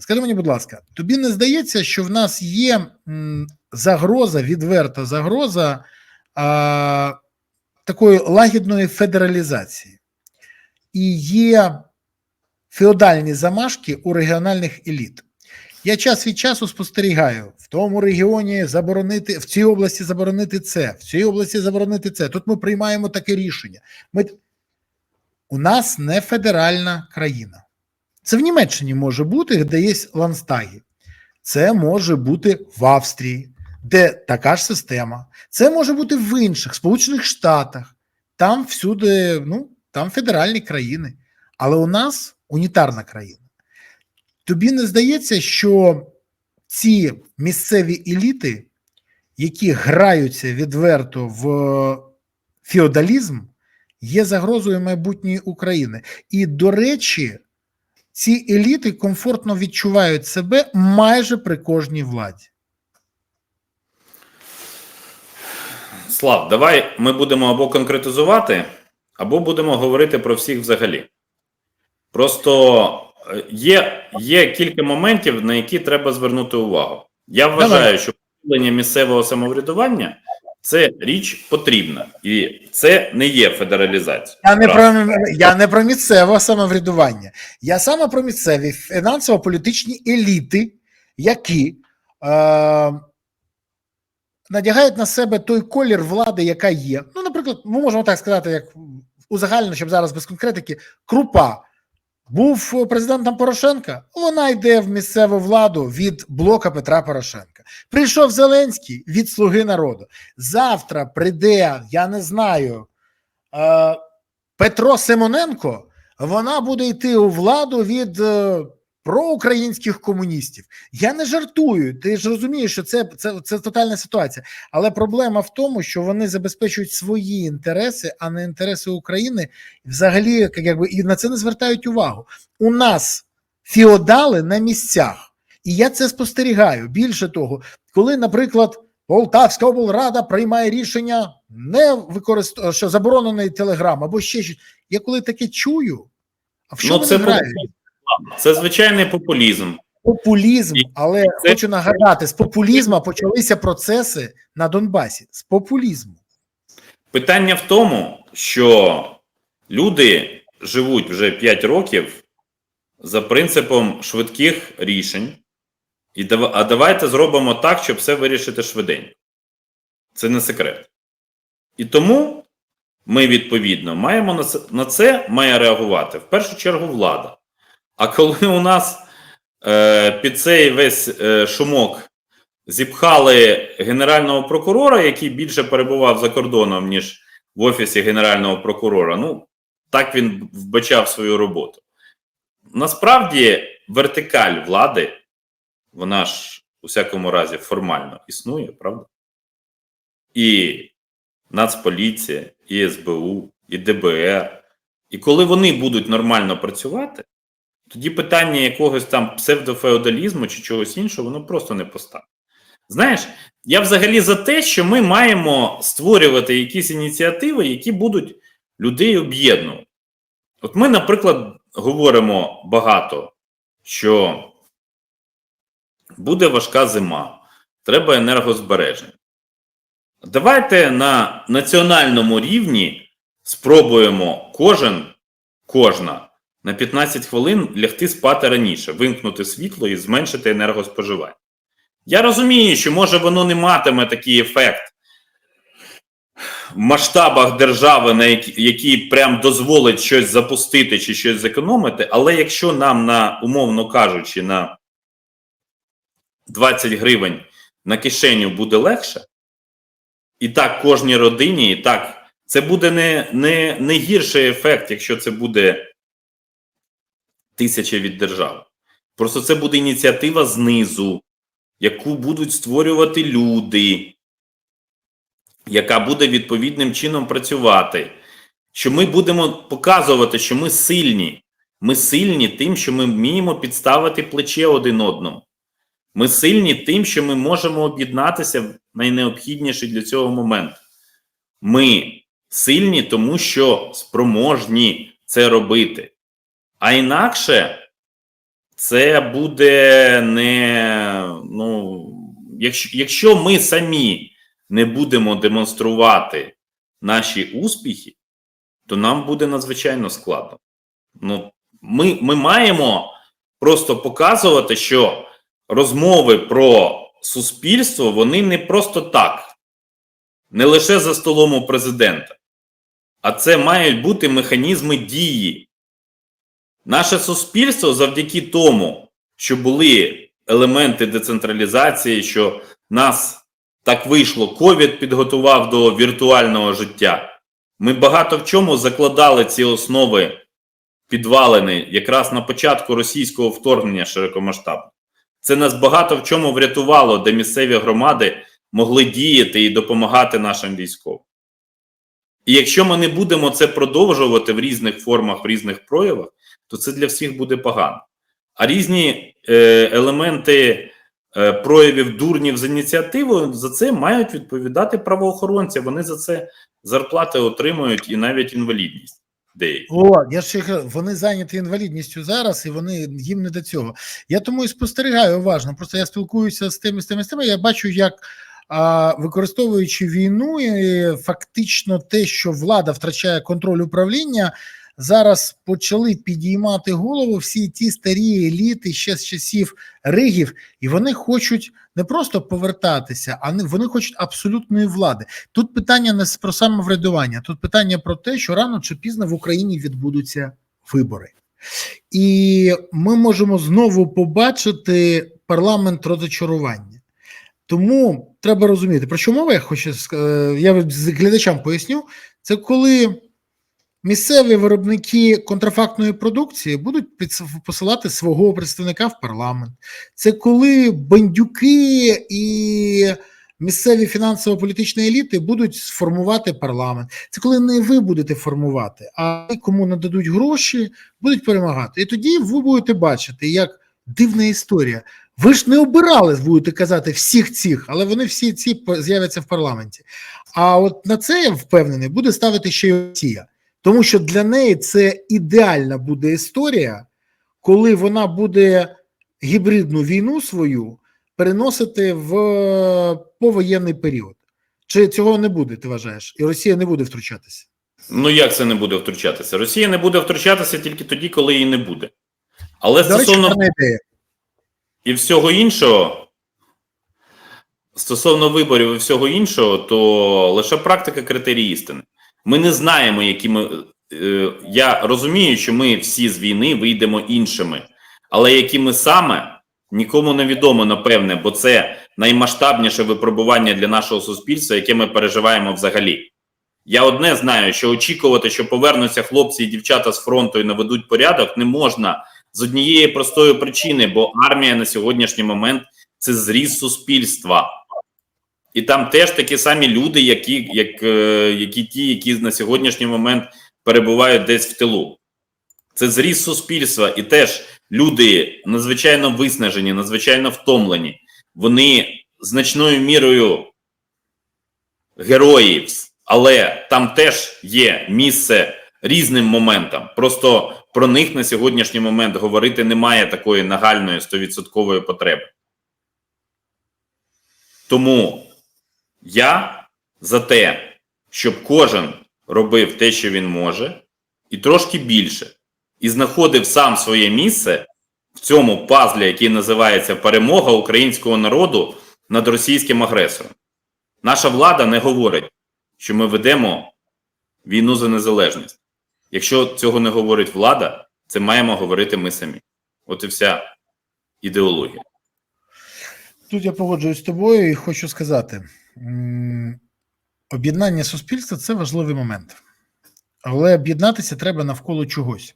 Скажи мені, будь ласка, тобі не здається, що в нас є загроза, відверта загроза а, такої лагідної федералізації, і є феодальні замашки у регіональних еліт. Я час від часу спостерігаю в тому регіоні заборонити в цій області заборонити це, в цій області заборонити це. Тут ми приймаємо таке рішення. Ми... У нас не федеральна країна. Це в Німеччині може бути, де є ланстаги. Це може бути в Австрії, де така ж система. Це може бути в інших Сполучених Штатах. Там всюди, ну, там федеральні країни. Але у нас унітарна країна. Тобі не здається, що ці місцеві еліти, які граються відверто в феодалізм, є загрозою майбутньої України. І, до речі, ці еліти комфортно відчувають себе майже при кожній владі. Слав, давай ми будемо або конкретизувати, або будемо говорити про всіх взагалі. Просто е, є, є кілька моментів, на які треба звернути увагу. Я вважаю, Давай. що посилення місцевого самоврядування це річ потрібна, і це не є федералізація. Я не, Раз. про, я не про місцеве самоврядування. Я саме про місцеві фінансово-політичні еліти, які е, надягають на себе той колір влади, яка є. Ну, наприклад, ми можемо так сказати, як узагальнено, щоб зараз без конкретики, крупа. Був президентом Порошенка, вона йде в місцеву владу від блока Петра Порошенка. Прийшов Зеленський від Слуги народу. Завтра прийде, я не знаю, е, Петро Симоненко, вона буде йти у владу від е, проукраїнських комуністів. Я не жартую. Ти ж розумієш, що це, це, це тотальна ситуація. Але проблема в тому, що вони забезпечують свої інтереси, а не інтереси України. Взагалі, якби і на це не звертають увагу. У нас феодали на місцях, і я це спостерігаю. Більше того, коли, наприклад. Полтавська облрада приймає рішення не використовувати, що заборонений телеграм або ще щось. Я коли таке чую, а в що Ну, це грають? Це звичайний популізм. Популізм, але це- хочу нагадати, з популізму почалися процеси на Донбасі. З популізму. Питання в тому, що люди живуть вже 5 років за принципом швидких рішень, і дав- а давайте зробимо так, щоб все вирішити швиденько. Це не секрет. І тому ми відповідно маємо на це, на це має реагувати в першу чергу влада. А коли у нас е, під цей весь е, шумок зіпхали генерального прокурора, який більше перебував за кордоном, ніж в офісі генерального прокурора. Ну, так він вбачав свою роботу. Насправді, вертикаль влади, вона ж у всякому разі формально існує, правда? І Нацполіція, і СБУ, і ДБР. І коли вони будуть нормально працювати, тоді питання якогось там псевдофеодалізму чи чогось іншого, воно просто не постане. Знаєш, я взагалі за те, що ми маємо створювати якісь ініціативи, які будуть людей об'єднувати. От ми, наприклад, говоримо багато, що буде важка зима, треба енергозбереження. Давайте на національному рівні спробуємо кожен, кожна на 15 хвилин лягти спати раніше, вимкнути світло і зменшити енергоспоживання. Я розумію, що може воно не матиме такий ефект в масштабах держави, на які, які прям дозволить щось запустити чи щось зекономити, але якщо нам на, умовно кажучи, на 20 гривень на кишеню буде легше, і так кожній родині, і так, це буде не, не, не гірший ефект, якщо це буде тисяча від держави. Просто це буде ініціатива знизу, яку будуть створювати люди, яка буде відповідним чином працювати. Що ми будемо показувати, що ми сильні. Ми сильні тим, що ми вміємо підставити плече один одному. Ми сильні тим, що ми можемо об'єднатися в найнеобхідніший для цього момент. Ми сильні, тому що спроможні це робити. А інакше це буде не. Ну, якщо, якщо ми самі не будемо демонструвати наші успіхи, то нам буде надзвичайно складно. Ну, ми, ми маємо просто показувати, що розмови про суспільство вони не просто так, не лише за столом у президента, а це мають бути механізми дії. Наше суспільство завдяки тому, що були елементи децентралізації, що нас так вийшло, ковід підготував до віртуального життя. Ми багато в чому закладали ці основи підвалини якраз на початку російського вторгнення широкомасштабного. Це нас багато в чому врятувало, де місцеві громади могли діяти і допомагати нашим військовим. І якщо ми не будемо це продовжувати в різних формах, в різних проявах, то це для всіх буде погано. А різні е, елементи е, проявів дурнів з ініціативою за це мають відповідати правоохоронці. Вони за це зарплати отримують і навіть інвалідність. Деякі. О, я ще вони зайняті інвалідністю зараз, і вони їм не до цього. Я тому і спостерігаю уважно. Просто я спілкуюся з тими, з тими, з тими. Я бачу, як а, використовуючи війну, і фактично те, що влада втрачає контроль управління, зараз почали підіймати голову всі ті старі еліти ще з часів Ригів, і вони хочуть не просто повертатися, а вони хочуть абсолютної влади. Тут питання не про самоврядування, тут питання про те, що рано чи пізно в Україні відбудуться вибори. І ми можемо знову побачити парламент розочарування. Тому треба розуміти, про що мова я хочу е, я глядачам поясню. Це коли місцеві виробники контрафактної продукції будуть посилати свого представника в парламент. Це коли бандюки і місцеві фінансово-політичні еліти будуть сформувати парламент. Це коли не ви будете формувати, а кому нададуть гроші, будуть перемагати. І тоді ви будете бачити, як дивна історія. Ви ж не обирали, будете казати, всіх цих, але вони всі ці з'являться в парламенті. А от на це я впевнений, буде ставити ще й Росія. Тому що для неї це ідеальна буде історія, коли вона буде гібридну війну свою переносити в повоєнний період. Чи цього не буде, ти вважаєш? І Росія не буде втручатися. Ну як це не буде втручатися? Росія не буде втручатися тільки тоді, коли її не буде. Але До стосовно ідея. і всього іншого, стосовно виборів і всього іншого, то лише практика критерії істини. Ми не знаємо, які ми. е, Я розумію, що ми всі з війни вийдемо іншими, але якими саме нікому не відомо, напевне, бо це наймасштабніше випробування для нашого суспільства, яке ми переживаємо взагалі. Я одне знаю, що очікувати, що повернуться хлопці і дівчата з фронту і наведуть порядок, не можна з однієї простої причини, бо армія на сьогоднішній момент це зріз суспільства. І там теж такі самі люди, які, як, е, які ті, які на сьогоднішній момент перебувають десь в тилу. Це зріз суспільства, і теж люди надзвичайно виснажені, надзвичайно втомлені. Вони значною мірою героїв, але там теж є місце різним моментам. Просто про них на сьогоднішній момент говорити немає такої нагальної стовідсоткової потреби. Тому я за те, щоб кожен робив те, що він може, і трошки більше, і знаходив сам своє місце в цьому пазлі, який називається перемога українського народу над російським агресором. Наша влада не говорить, що ми ведемо війну за незалежність. Якщо цього не говорить влада, це маємо говорити ми самі. От і вся ідеологія. Тут я погоджуюсь з тобою і хочу сказати: об'єднання суспільства це важливий момент. Але об'єднатися треба навколо чогось.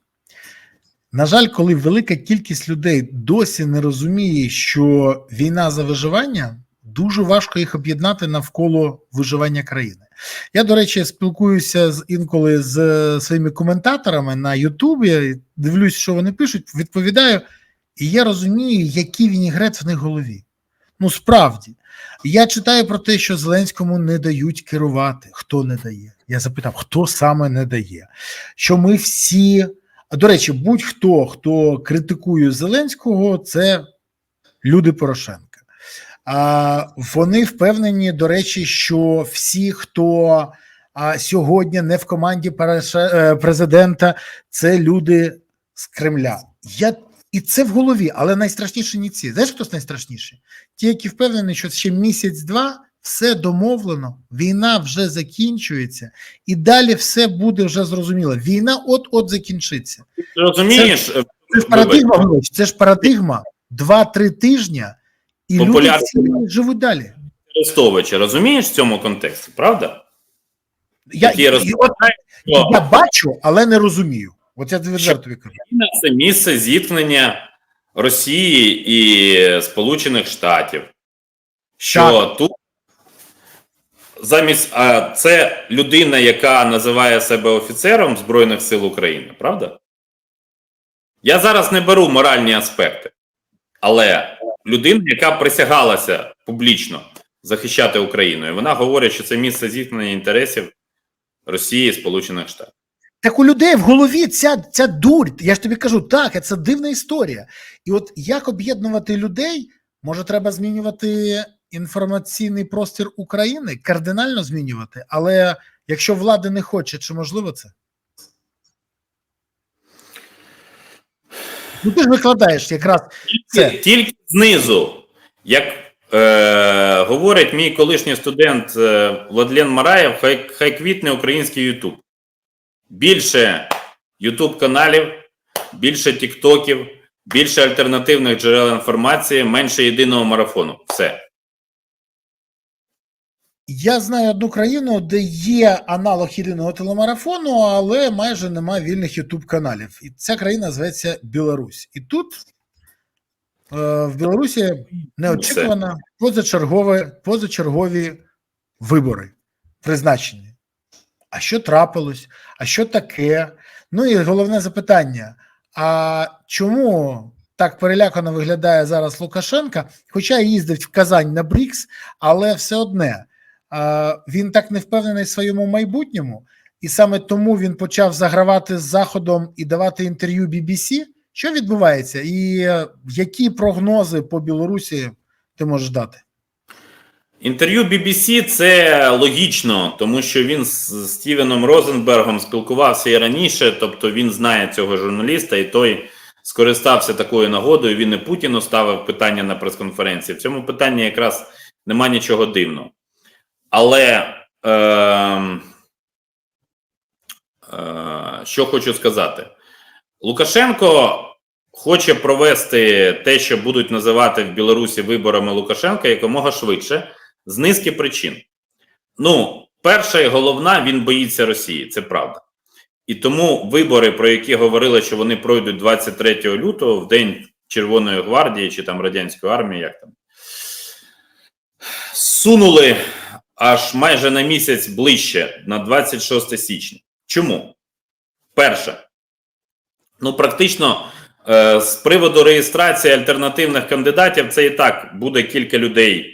На жаль, коли велика кількість людей досі не розуміє, що війна за виживання, дуже важко їх об'єднати навколо виживання країни. Я, до речі, спілкуюся інколи з е, своїми коментаторами на Ютубі, дивлюсь, що вони пишуть, відповідаю, і я розумію, який вінігрет в них голові. Ну, справді, я читаю про те, що Зеленському не дають керувати. Хто не дає? Я запитав, хто саме не дає? Що ми всі до речі, будь-хто, хто критикує Зеленського, це люди Порошенка. А вони впевнені, до речі, що всі, хто а, сьогодні не в команді е, президента, це люди з Кремля. Я і це в голові, але найстрашніше не ці. Знаєш, хтось найстрашніший? Ті, які впевнені, що ще місяць-два все домовлено, війна вже закінчується, і далі все буде вже зрозуміло. Війна от-от закінчиться. Ти розумієш, Це ж парадигма, це ж парадигма. Два-три тижні, і люди живуть далі. Арестовича, розумієш в цьому контексті, правда? Я, роз- от, я бачу, але не розумію. От я відверто кажу. Це місце зіткнення Росії і Сполучених Штатів. Що тут замість а це людина, яка називає себе офіцером Збройних сил України, правда? Я зараз не беру моральні аспекти, але людина, яка присягалася публічно захищати Україну, і вона говорить, що це місце зіткнення інтересів Росії і Сполучених Штатів. Так у людей в голові ця, ця дурь. Я ж тобі кажу, так, це дивна історія. І от як об'єднувати людей, може, треба змінювати інформаційний простір України, кардинально змінювати. Але якщо влада не хоче, чи можливо це? Ну, ти ж викладаєш якраз це. Тільки знизу, як е, говорить мій колишній студент е, Владлен Мараєв, хай, хай квітне український Ютуб. Більше Ютуб каналів, більше тіктоків, більше альтернативних джерел інформації, менше єдиного марафону. Все. Я знаю одну країну, де є аналог єдиного телемарафону, але майже немає вільних Ютуб каналів. І ця країна зветься Білорусь. І тут е, в Білорусі неочікувано позачергові, позачергові вибори призначені. А що трапилось? А що таке? Ну і головне запитання: а чому так перелякано виглядає зараз Лукашенка? Хоча їздив в Казань на Брікс, але все одне він так не впевнений в своєму майбутньому, і саме тому він почав загравати з Заходом і давати інтерв'ю BBC. Що відбувається, і е, які прогнози по Білорусі ти можеш дати? Інтерв'ю BBC це логічно, тому що він з Стівеном Розенбергом спілкувався і раніше, тобто він знає цього журналіста, і той скористався такою нагодою. Він і Путіну ставив питання на прес-конференції. В цьому питанні якраз нема нічого дивного. Але е, е, що хочу сказати, Лукашенко хоче провести те, що будуть називати в Білорусі виборами Лукашенка якомога швидше з низки причин. Ну, перша і головна, він боїться Росії, це правда. І тому вибори, про які говорили, що вони пройдуть 23 лютого, в день Червоної гвардії чи там радянської армії, як там, сунули аж майже на місяць ближче на 26 січня. Чому? Перше, ну практично е, з приводу реєстрації альтернативних кандидатів, це і так буде кілька людей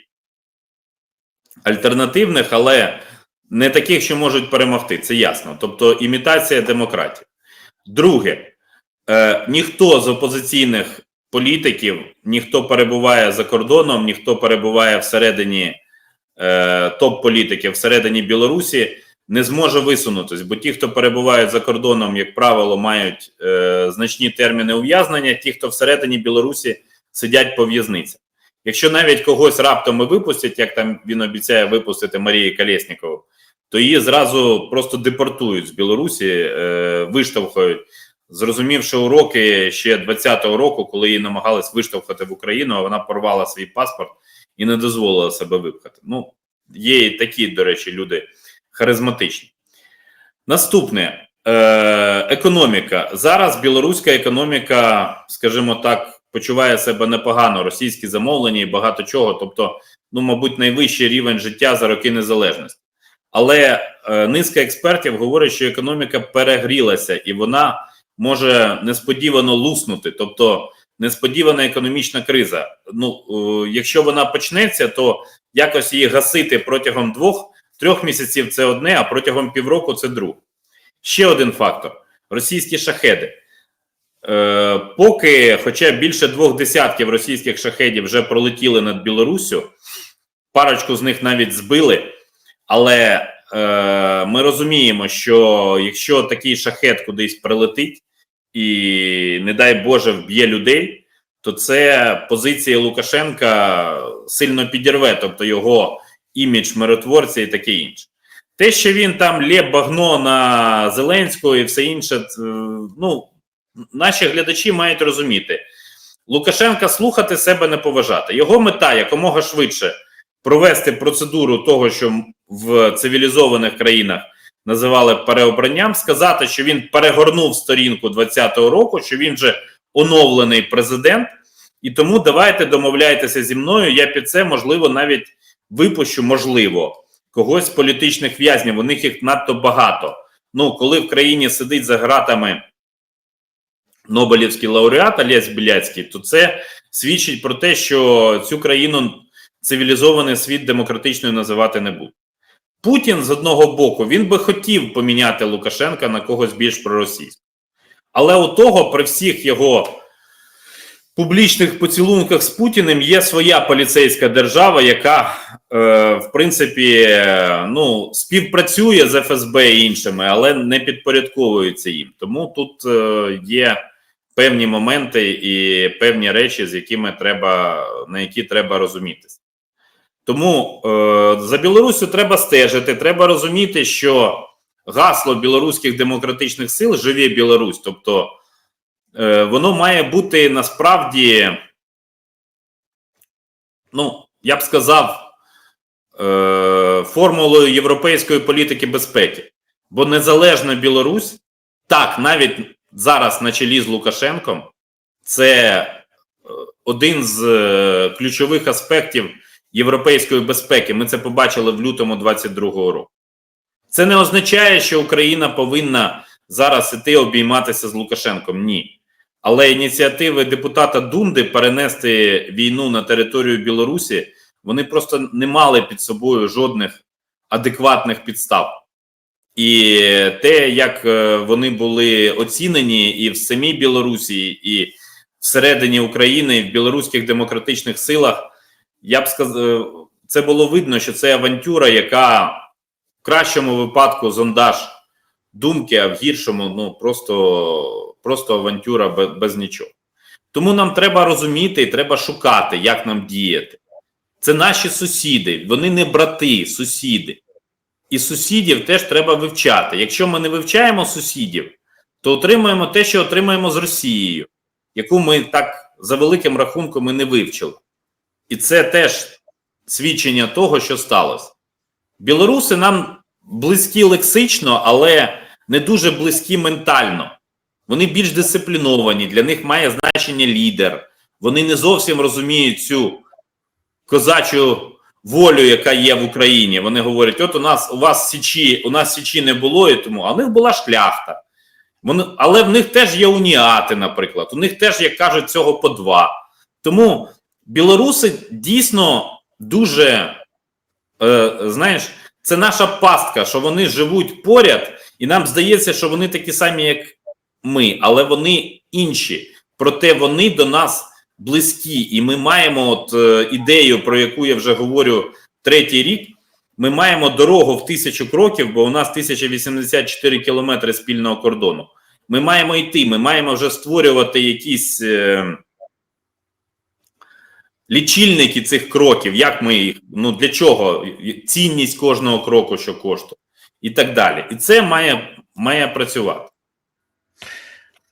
альтернативних, але не таких, що можуть перемогти. Це ясно. Тобто імітація демократії. Друге, е, ніхто з опозиційних політиків, ніхто перебуває за кордоном, ніхто перебуває всередині е, топ-політиків всередині Білорусі. Не зможе висунутись, бо ті, хто перебувають за кордоном, як правило, мають е, значні терміни ув'язнення. Ті, хто всередині Білорусі сидять по в'язницях. Якщо навіть когось раптом і випустять, як там він обіцяє випустити Марії Колєснікову, то її зразу просто депортують з Білорусі, е, виштовхують, зрозумівши уроки ще 20-го року, коли її намагались виштовхати в Україну, а вона порвала свій паспорт і не дозволила себе випхати. Ну, є і такі, до речі, люди харизматичні. Наступне е, економіка. Зараз білоруська економіка, скажімо так, почуває себе непогано. Російські замовлення і багато чого. Тобто, ну, мабуть, найвищий рівень життя за роки незалежності. Але е, низка експертів говорить, що економіка перегрілася і вона може несподівано луснути. Тобто, несподівана економічна криза. Ну, е, якщо вона почнеться, то якось її гасити протягом двох трьох місяців це одне, а протягом півроку це друге. Ще один фактор: російські шахеди. Е, поки, хоча більше двох десятків російських шахедів вже пролетіли над Білоруссю, парочку з них навіть збили. Але е, ми розуміємо, що якщо такий шахет кудись прилетить і, не дай Боже, вб'є людей, то це позиція Лукашенка сильно підірве, тобто його імідж миротворця і таке інше. Те, що він там лє багно на Зеленського і все інше, ну наші глядачі мають розуміти, Лукашенка слухати себе не поважати. Його мета якомога швидше провести процедуру того, що в цивілізованих країнах називали переобранням, сказати, що він перегорнув сторінку 2020 року, що він вже оновлений президент, і тому давайте домовляйтеся зі мною. Я під це можливо навіть випущу, можливо, когось з політичних в'язнів. У них їх надто багато. Ну, коли в країні сидить за гратами Нобелівський лауреат Олесь Біляцький, то це свідчить про те, що цю країну цивілізований світ демократичною називати не буде. Путін з одного боку він би хотів поміняти Лукашенка на когось більш проросійського. Але у того при всіх його публічних поцілунках з Путіним є своя поліцейська держава, яка, е, в принципі, ну, співпрацює з ФСБ і іншими, але не підпорядковується їм. Тому тут е, є певні моменти і певні речі, з якими треба на які треба розумітися. Тому е, за Білорусю треба стежити. Треба розуміти, що гасло білоруських демократичних сил живе Білорусь. Тобто е, воно має бути насправді, ну, я б сказав, е, формулою європейської політики безпеки. Бо незалежна Білорусь, так, навіть зараз на чолі з Лукашенком, це е, один з е, ключових аспектів європейської безпеки. Ми це побачили в лютому 22-го року. Це не означає, що Україна повинна зараз іти обійматися з Лукашенком. Ні. Але ініціативи депутата Дунди перенести війну на територію Білорусі вони просто не мали під собою жодних адекватних підстав. І те, як е, вони були оцінені і в самій Білорусі, і всередині України, і в білоруських демократичних силах, я б сказав, це було видно, що це авантюра, яка в кращому випадку зондаж думки, а в гіршому ну просто, просто авантюра без, без нічого. Тому нам треба розуміти і треба шукати, як нам діяти. Це наші сусіди, вони не брати, сусіди. І сусідів теж треба вивчати. Якщо ми не вивчаємо сусідів, то отримуємо те, що отримаємо з Росією, яку ми так за великим рахунком і не вивчили. І це теж свідчення того, що сталося. Білоруси нам близькі лексично, але не дуже близькі ментально. Вони більш дисципліновані, для них має значення лідер. Вони не зовсім розуміють цю козачу волю, яка є в Україні. Вони говорять: от у нас у вас січі, у нас січі не було, і тому а в них була шляхта. Вони, але в них теж є уніати, наприклад. У них теж, як кажуть, цього по два. Тому білоруси дійсно дуже, е, знаєш, це наша пастка, що вони живуть поряд, і нам здається, що вони такі самі, як ми, але вони інші. Проте вони до нас близькі, і ми маємо от е, ідею, про яку я вже говорю третій рік. Ми маємо дорогу в тисячу кроків, бо у нас 1084 кілометри спільного кордону. Ми маємо йти, ми маємо вже створювати якісь е, лічильники цих кроків. Як ми їх, ну для чого? Цінність кожного кроку, що коштує, і так далі. І це має, має працювати.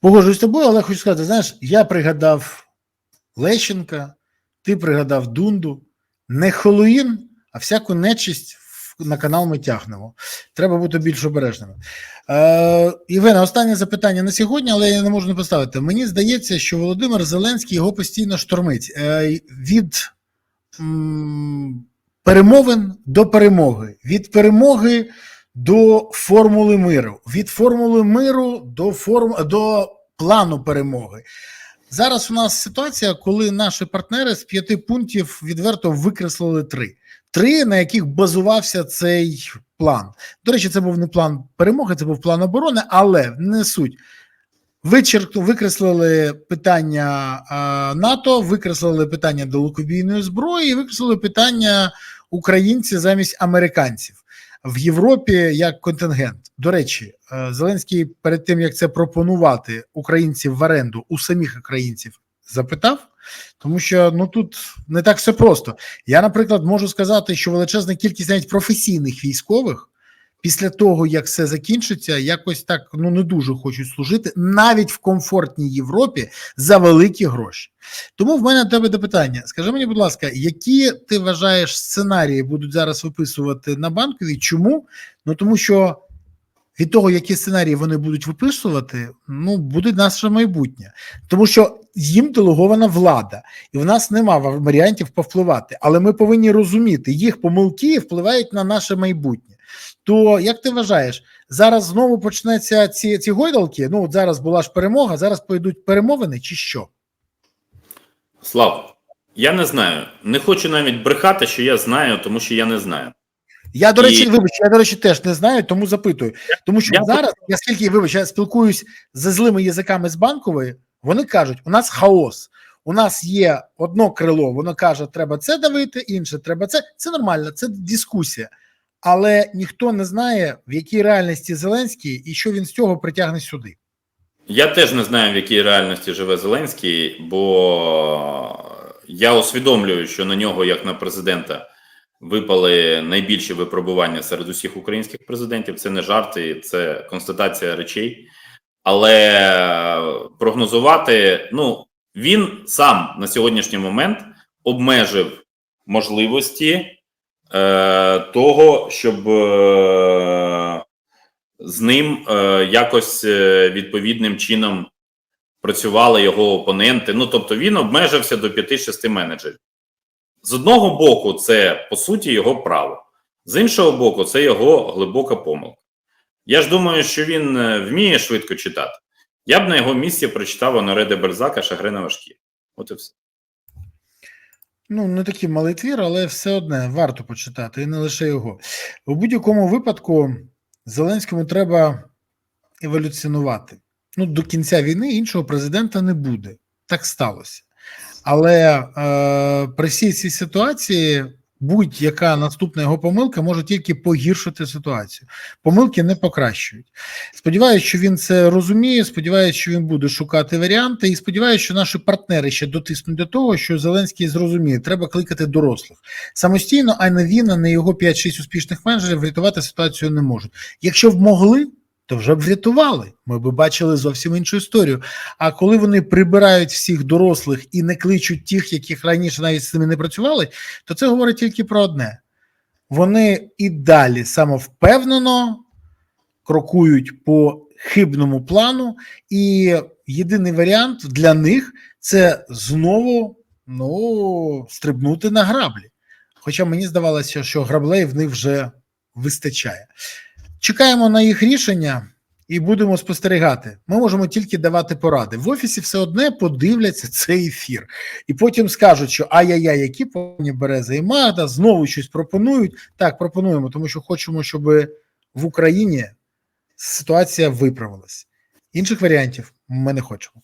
Погоджуюсь з тобою, але хочу сказати: знаєш, я пригадав Лещенка, ти пригадав Дунду, не Холуїн, а всяку нечисть на канал ми тягнемо. Треба бути більш обережними. Е, останнє запитання на сьогодні, але я не можу не поставити. Мені здається, що Володимир Зеленський його постійно штормить Е, від м, перемовин до перемоги, від перемоги до формули миру, від формули миру до форм до плану перемоги. Зараз у нас ситуація, коли наші партнери з п'яти пунктів відверто викреслили три. Три, на яких базувався цей план. До речі, це був не план перемоги, це був план оборони, але не суть. Вичеркну, викреслили питання а, НАТО, викреслили питання далекобійної зброї, викреслили питання українців замість американців в Європі як контингент. До речі, е, Зеленський перед тим як це пропонувати українців в оренду у самих українців запитав, тому що ну тут не так все просто. Я, наприклад, можу сказати, що величезна кількість навіть професійних військових після того, як все закінчиться, якось так ну не дуже хочуть служити навіть в комфортній Європі за великі гроші. Тому в мене до тебе до питання: скажи мені, будь ласка, які ти вважаєш сценарії будуть зараз виписувати на банковій? Чому? Ну тому що від того, які сценарії вони будуть виписувати, ну буде наше майбутнє, тому що їм делегована влада, і в нас нема варіантів повпливати. Але ми повинні розуміти, їх помилки впливають на наше майбутнє. То як ти вважаєш, зараз знову почнеться ці, ці гойдалки? Ну от зараз була ж перемога, зараз пойдуть перемовини, чи що? Слав, я не знаю. Не хочу навіть брехати, що я знаю, тому що я не знаю. Я до речі, І- вибач, я до речі, теж не знаю, тому запитую. Тому що Я- зараз, я скільки вибач, я спілкуюсь з злими язиками з банкової, вони кажуть: у нас хаос. У нас є одно крило, воно каже, треба це давити, інше треба це. Це нормально, це дискусія. Але ніхто не знає, в якій реальності Зеленський і що він з цього притягне сюди. Я теж не знаю, в якій реальності живе Зеленський, бо я усвідомлюю, що на нього, як на президента, випали найбільші випробування серед усіх українських президентів. Це не жарти, це констатація речей. Але прогнозувати, ну він сам на сьогоднішній момент обмежив можливості е, того, щоб е, з ним е, якось відповідним чином працювали його опоненти. Ну тобто він обмежився до 5-6 менеджерів. З одного боку, це по суті його право, з іншого боку, це його глибока помилка. Я ж думаю, що він вміє швидко читати. Я б на його місці прочитав Оноре де Берзака Шагри на важкі. От і все. Ну, не такий малий твір, але все одне варто почитати, і не лише його. У будь-якому випадку Зеленському треба еволюціонувати. Ну, до кінця війни іншого президента не буде. Так сталося. Але е, при всій цій ситуації будь-яка наступна його помилка може тільки погіршити ситуацію. Помилки не покращують. Сподіваюся, що він це розуміє. Сподіваюся, що він буде шукати варіанти, і сподіваюся, що наші партнери ще дотиснуть до того, що Зеленський зрозуміє, треба кликати дорослих самостійно, а не він, а не його 5-6 успішних менеджерів врятувати ситуацію не можуть. Якщо б могли. То вже б врятували. Ми б бачили зовсім іншу історію. А коли вони прибирають всіх дорослих і не кличуть тих, яких раніше навіть з ними не працювали, то це говорить тільки про одне: вони і далі самовпевнено крокують по хибному плану, і єдиний варіант для них це знову ну, стрибнути на граблі. Хоча мені здавалося, що граблей в них вже вистачає. Чекаємо на їх рішення і будемо спостерігати. Ми можемо тільки давати поради. В офісі все одне подивляться цей ефір, і потім скажуть, що ай-яй-яй, які повні Береза і Магда знову щось пропонують. Так, пропонуємо, тому що хочемо, щоб в Україні ситуація виправилась. Інших варіантів ми не хочемо.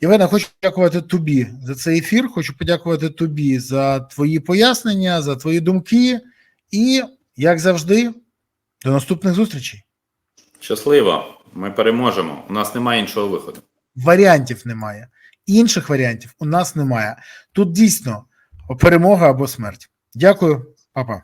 Євгена, хочу подякувати тобі за цей ефір. Хочу подякувати тобі за твої пояснення, за твої думки. І, як завжди, до наступних зустрічей. Щасливо, ми переможемо. У нас немає іншого виходу. Варіантів немає. Інших варіантів у нас немає. Тут дійсно перемога або смерть. Дякую, папа.